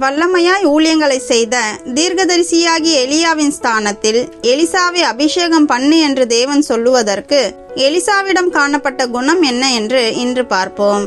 வல்லமையாய் ஊழியங்களை செய்த தீர்க்கதரிசியாகிய எலியாவின் ஸ்தானத்தில் எலிசாவை அபிஷேகம் பண்ணு என்று தேவன் சொல்லுவதற்கு எலிசாவிடம் காணப்பட்ட குணம் என்ன என்று இன்று பார்ப்போம்.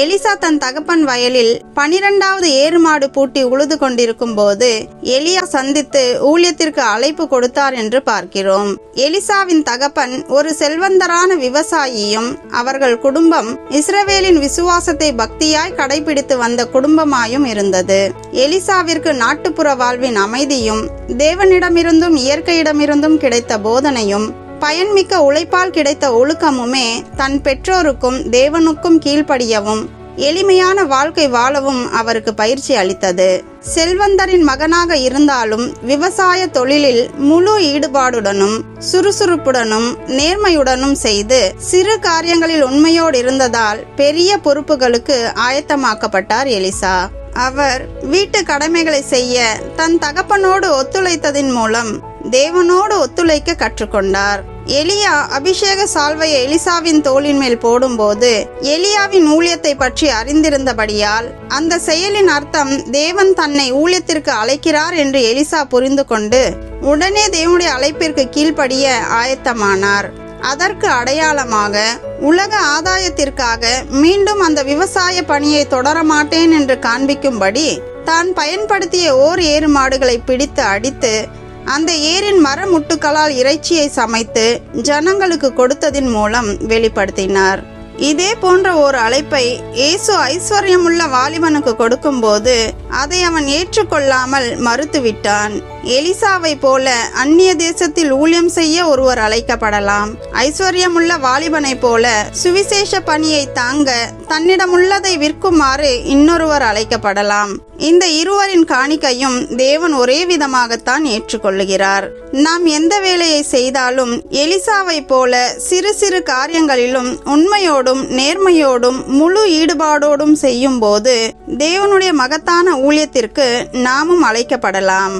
எலிசா தன் தகப்பன் வயலில் பனிரெண்டாவது ஏறு மாடு பூட்டி உழுது கொண்டிருக்கும் போது எலியா சந்தித்து ஊழியத்திற்கு அழைப்பு கொடுத்தார் என்று பார்க்கிறோம். எலிசாவின் தகப்பன் ஒரு செல்வந்தரான விவசாயியும் அவர்கள் குடும்பம் இஸ்ரவேலின் விசுவாசத்தை பக்தியாய் கடைபிடித்து வந்த குடும்பமாயும் இருந்தது. எலிசாவிற்கு நாட்டுப்புற வாழ்வின் அமைதியும் தேவனிடமிருந்தும் இயற்கையிடமிருந்தும் கிடைத்த போதனையும் பயன்மிக்க உழைப்பால் கிடைத்த ஒழுக்கமுமே தன் பெற்றோருக்கும் தேவனுக்கும் கீழ்ப்படியவும் எளிமையான வாழ்க்கை வாழவும் அவருக்கு பயிற்சி அளித்தது. செல்வந்தரின் மகனாக இருந்தாலும் விவசாய தொழிலில் முழு ஈடுபாடுடனும் சுறுசுறுப்புடனும் நேர்மையுடனும் செய்து சிறு காரியங்களில் உண்மையோடு இருந்ததால் பெரிய பொறுப்புகளுக்கு ஆயத்தமாக்கப்பட்டார் எலிசா. அவர் வீட்டு கடமைகளை செய்ய தன் தகப்பனோடு ஒத்துழைத்ததின் மூலம் தேவனோடு ஒத்துழைக்க கற்றுக்கொண்டார். எலியா அபிஷேக சால்வையை எலிசாவின் தோளின் மேல் போடும்போது எலியாவின் ஊழியத்தை பற்றி அறிந்திருந்தபடியால் அந்த செயலின் அர்த்தம் தேவன் தன்னை ஊழியத்திற்கு அழைக்கிறார் என்று எலிசா புரிந்து கொண்டு உடனே தேவனுடைய அழைப்பிற்கு கீழ்ப்படிய ஆயத்தமானார். அதற்கு அடையாளமாக உலக ஆதாயத்திற்காக மீண்டும் அந்த விவசாய பணியை தொடர மாட்டேன் என்று காண்பிக்கும்படி தான் பயன்படுத்திய ஓர் ஏறு மாடுகளை பிடித்து அடித்து அந்த ஏரின் மரமுட்டுக்களால் இறைச்சியை சமைத்து ஜனங்களுக்கு கொடுத்ததின் மூலம் வெளிப்படுத்தினார். இதே போன்ற ஒரு அழைப்பை இயேசு ஐஸ்வர்யமுள்ள வாலிபனுக்கு கொடுக்கும்போது அதை அவன் ஏற்றுக்கொள்ளாமல் மறுத்துவிட்டான். எலிசாவை போல அந்நிய தேசத்தில் ஊழியம் செய்ய ஒருவர் அழைக்கப்படலாம். ஐஸ்வர்யமுள்ள வாலிபனை போல சுவிசேஷ பணியை தாங்க தன்னிடமுள்ளதை விற்குமாறு இன்னொருவர் அழைக்கப்படலாம். இந்த இருவரின் காணிக்கையும் தேவன் ஒரே விதமாகத்தான் ஏற்றுக்கொள்ளுகிறார். நாம் எந்த வேலையை செய்தாலும் எலிசாவை போல சிறு சிறு காரியங்களிலும் உண்மையோடும் நேர்மையோடும் முழு ஈடுபாடோடும் செய்யும் போது தேவனுடைய மகத்தான ஊழியத்திற்கு நாமும் அழைக்கப்படலாம்.